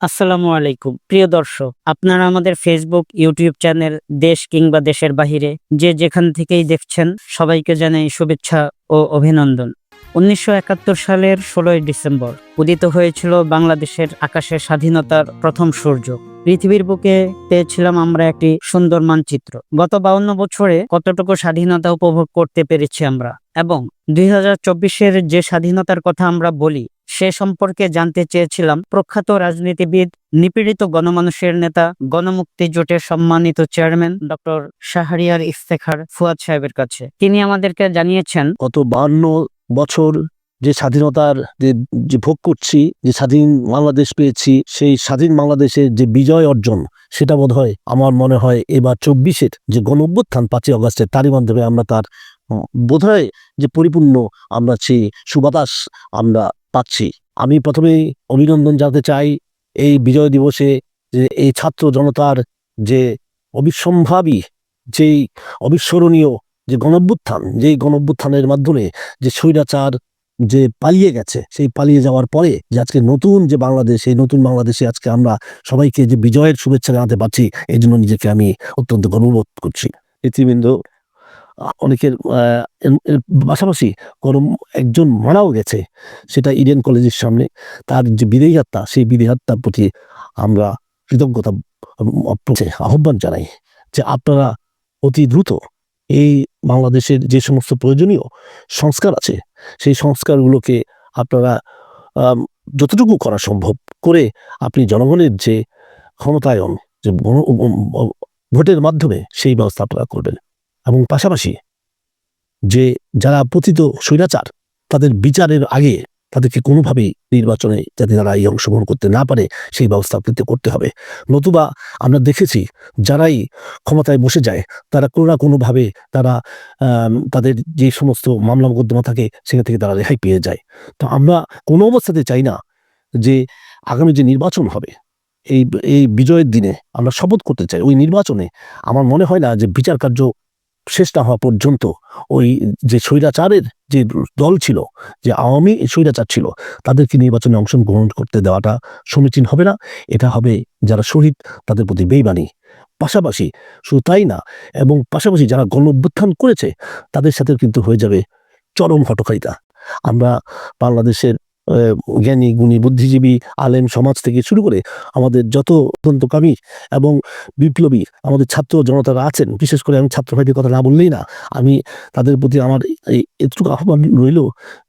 আসসালামু আলাইকুম। প্রিয় দর্শক, আপনারা আমাদের ফেসবুক ইউটিউব চ্যানেল দেশ কিংবা দেশের বাহিরে যে যেখান থেকেই দেখছেন, সবাইকে জানাই শুভেচ্ছা ও অভিনন্দন। উনিশশো একাত্তর সালের ষোলোই ডিসেম্বর, উদিত হয়েছিল বাংলাদেশের আকাশে স্বাধীনতার প্রথম সূর্য। পৃথিবীর বুকে পেয়েছিলাম আমরা একটি সুন্দর মানচিত্র। গত বাউন্ন বছরে কতটুকু স্বাধীনতা উপভোগ করতে পেরেছি আমরা? এবং দুই চব্বিশের যে স্বাধীনতার কথা আমরা বলি, সে সম্পর্কে জানতে চেয়েছিলাম প্রখ্যাত রাজনীতিবিদ, নিপীড়িত গণমানুষের নেতা, গণমুক্তি জোটের সম্মানিত চেয়ারম্যান, ডক্টর শাহরিয়ার ইফতেখার ফুয়াদ সাহেবের কাছে। তিনি আমাদেরকে জানিয়েছেন, গত বান্ন বছর যে স্বাধীনতার যে যে ভোগ করছি, যে স্বাধীন বাংলাদেশ পেয়েছি, সেই স্বাধীন বাংলাদেশের যে বিজয় অর্জন, সেটা বোধ হয় আমার মনে হয় এবার চব্বিশের যে গণ অভ্যুত্থান পাঁচই অগস্টের তারই মাধ্যমে আমরা তার বোধ হয় যে পরিপূর্ণ আমরা সেই সুবাতাস আমরা পাচ্ছি। আমি প্রথমেই অভিনন্দন জানাতে চাই এই বিজয় দিবসে যে এই ছাত্র জনতার যে অবিসম্ভাবী, যেই অবিস্মরণীয় যে গণঅভ্যুত্থান, যেই গণঅভ্যুত্থানের মাধ্যমে যে স্বৈরাচার যে পালিয়ে গেছে সেই পালিয়ে যাওয়ার পরে যে আজকে নতুন যে বাংলাদেশ এই নতুন বাংলাদেশে আজকে আমরা সবাইকে যে বিজয়ের শুভেচ্ছা জানাতে পারছি এই জন্য নিজেকে আমি অত্যন্ত গর্ববোধ করছি। নেতৃবৃন্দ? অনেকের পাশাপাশি কোনো একজন মারাও গেছে সেটা ইডেন কলেজের সামনে। তার যে আত্মা সেই আত্মার প্রতি আমরা কৃতজ্ঞতা আহ্বান জানাই যে আপনারা অতি দ্রুত এই বাংলাদেশের যে সমস্ত প্রয়োজনীয় সংস্কার আছে, সেই সংস্কারগুলোকে আপনারা যতটুকু করা সম্ভব করে আপনি জনগণের যে ক্ষমতায়ন, যে ভোটের মাধ্যমে সেই ব্যবস্থা আপনারা করবেন। এবং পাশাপাশি যে যারা পতিত স্বৈরাচার, তাদের বিচারের আগে তাদেরকে কোনোভাবেই নির্বাচনে যাতে তারা এই অংশগ্রহণ করতে না পারে, সেই ব্যবস্থা আপনাদের করতে হবে। নতুবা আমরা দেখেছি যারাই ক্ষমতায় বসে যায়, তারা কোনো না কোনোভাবে তারা তাদের যে সমস্ত মামলা মোকদ্দমা থাকে, সেখান থেকে তারা রেহাই পেয়ে যায়। তো আমরা কোনো অবস্থাতে চাই না যে আগামী যে নির্বাচন হবে, এই এই বিজয়ের দিনে আমরা শপথ করতে চাই। ওই নির্বাচনে আমার মনে হয় না যে বিচার কার্য শেষ না হওয়া পর্যন্ত ওই যে স্বৈরাচারের যে দল ছিল, যে আওয়ামী স্বৈরাচার ছিল, তাদেরকে নির্বাচনে অংশগ্রহণ করতে দেওয়াটা সমীচীন হবে না। এটা হবে যারা শহীদ, তাদের প্রতি বেইমানি। পাশাপাশি শুধু তাই না, এবং পাশাপাশি যারা গণ করেছে, তাদের সাথে কিন্তু হয়ে যাবে চরম হটকারিতা। আমরা বাংলাদেশের জ্ঞানী, গুণী, বুদ্ধিজীবী, আলেম সমাজ থেকে শুরু করে আমাদের যত অত্যন্তকামী এবং বিপ্লবী আমাদের ছাত্র জনতারা আছেন, বিশেষ করে আমি ছাত্র ভাইদের কথা না বললেই না, আমি তাদের প্রতি আমার এতটুকু আহ্বান রইল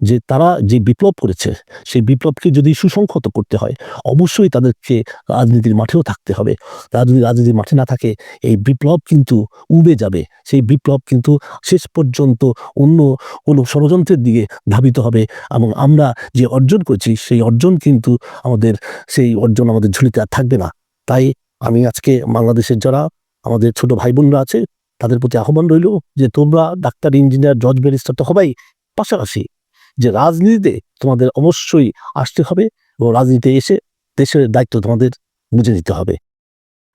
যে তারা যে বিপ্লব করেছে, সেই বিপ্লবকে যদি সুসংহত করতে হয়, অবশ্যই তাদেরকে রাজনীতির মাঠেও থাকতে হবে। তারা যদি রাজনীতির মাঠে না থাকে, এই বিপ্লব কিন্তু উবে যাবে। সেই বিপ্লব কিন্তু শেষ পর্যন্ত অন্য কোনো ষড়যন্ত্রের দিকে ধাবিত হবে এবং আমরা যে অর্জন করছি, সেই অর্জন কিন্তু আমাদের, সেই অর্জন আমাদের ঝুলিতে আর থাকবে না। তাই আমি আজকে বাংলাদেশের যারা আমাদের ছোট ভাই বোনরা আছে, তাদের প্রতি আহ্বান রইল যে তোমরা ডাক্তার, ইঞ্জিনিয়ার, জজ, ব্যারিস্টার তো হবাই, পাশাপাশি যে রাজনীতিতে তোমাদের অবশ্যই আসতে হবে এবং রাজনীতিতে এসে দেশের দায়িত্ব তোমাদের বুঝে নিতে হবে।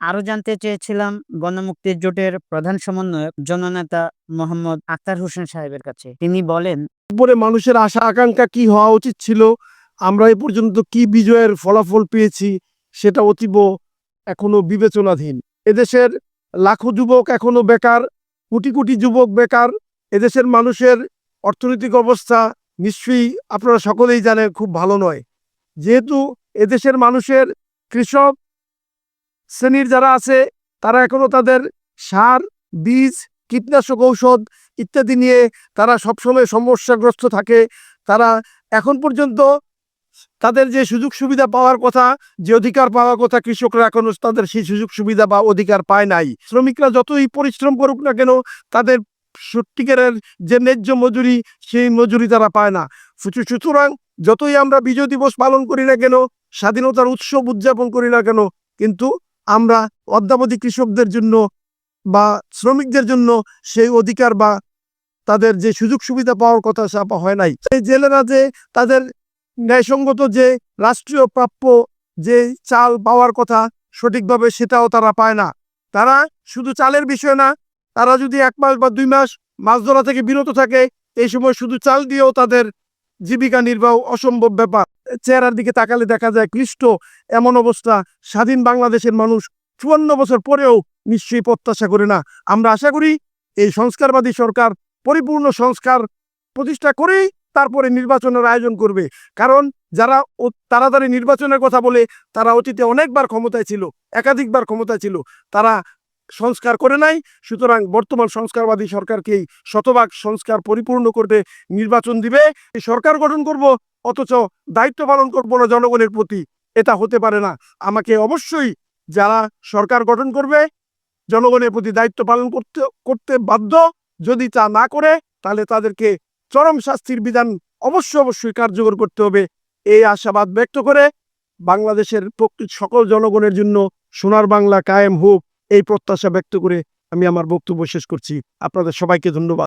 আরও জানতে চেয়েছিলাম গণমুক্তি জোটের প্রধান সমন্বয়ক, জননেতা মোহাম্মদ আক্তার হোসেন সাহেবের কাছে। তিনি বলেন উপরে মানুষের আশা, আকাঙ্ক্ষা কি হওয়া উচিত ছিল? আমরা এ পর্যন্ত কি বিজয়ের ফলাফল পেয়েছি সেটা অতীব এখনও বিবেচনাধীন। এদেশের লাখো যুবক এখনও বেকার, কোটি কোটি যুবক বেকার। এদেশের মানুষের অর্থনৈতিক অবস্থা নিশ্চয়ই আপনারা সকলেই জানেন খুব ভালো নয়। যেহেতু এদেশের মানুষের কৃষক শ্রেণির যারা আছে, তারা এখনও তাদের সার, বীজ কীটনাশক ঔষধ ইত্যাদি নিয়ে তারা সবসময় সমস্যাগ্রস্ত থাকে। তারা এখন পর্যন্ত তাদের যে সুযোগ সুবিধা পাওয়ার কথা, যে অধিকার পাওয়ার কথা কৃষকরা এখনও তাদের সেই সুযোগ সুবিধা বা অধিকার পায় নাই। শ্রমিকরা যতই পরিশ্রম করুক না কেন, তাদের সত্যিকারের যে ন্যায্য মজুরি, সেই মজুরি তারা পায় না। সুতু- সুতরাং যতই আমরা বিজয় দিবস পালন করি না কেন, স্বাধীনতার উৎসব উদযাপন করি না কেন, কিন্তু আমরা অদ্যাবধি কৃষকদের জন্য বা শ্রমিকদের জন্য সেই অধিকার বা তাদের যে সুযোগ সুবিধা পাওয়ার কথা সেটা হয় নাই। এই জেলেরা যে তাদের ন্যায়সঙ্গত যে রাষ্ট্রীয় প্রাপ্য যে চাল পাওয়ার কথা সঠিকভাবে সেটাও তারা পায় না। তারা শুধু চালের বিষয় না, তারা যদি এক মাস বা দুই মাস মাছ ধরা থেকে বিরত থাকে, এই সময় শুধু চাল দিয়েও তাদের জীবিকা নির্বাহ অসম্ভব ব্যাপার। চেহারার দিকে তাকালে দেখা যায় ক্লিষ্ট, এমন অবস্থা স্বাধীন বাংলাদেশের মানুষ চুয়ান্ন বছর পরেও নিশ্চয়ই প্রত্যাশা করে না। আমরা আশা করি এই সংস্কারবাদী সরকার, পরিপূর্ণ সংস্কার প্রতিষ্ঠা করেই তারপরে নির্বাচনের আয়োজন করবে। কারণ যারা তাড়াতাড়ি নির্বাচনের কথা বলে, তারা অতীতে অনেকবার ক্ষমতায় ছিল, একাধিকবার ক্ষমতায় ছিল। তারা সংস্কার করে নাই, সুতরাং বর্তমান সংস্কারবাদী সরকারকেই শতভাগ সংস্কার পরিপূর্ণ করতে নির্বাচন দিবে। সরকার গঠন করব, অথচ দায়িত্ব পালন করব না জনগণের প্রতি, এটা হতে পারে না। আমাকে অবশ্যই যারা সরকার গঠন করবে, জনগণের প্রতি দায়িত্ব পালন করতে করতে বাধ্য, যদি তা না করে, তাহলে তাদেরকে চরম শাস্তির বিধান অবশ্যই অবশ্যই কার্যকর করতে হবে। এই আশাবাদ ব্যক্ত করে বাংলাদেশের সকল জনগণের জন্য সোনার বাংলা কায়েম হোক, এই প্রত্যাশা ব্যক্ত করে আমি আমার বক্তব্য শেষ করছি। আপনাদের সবাইকে ধন্যবাদ।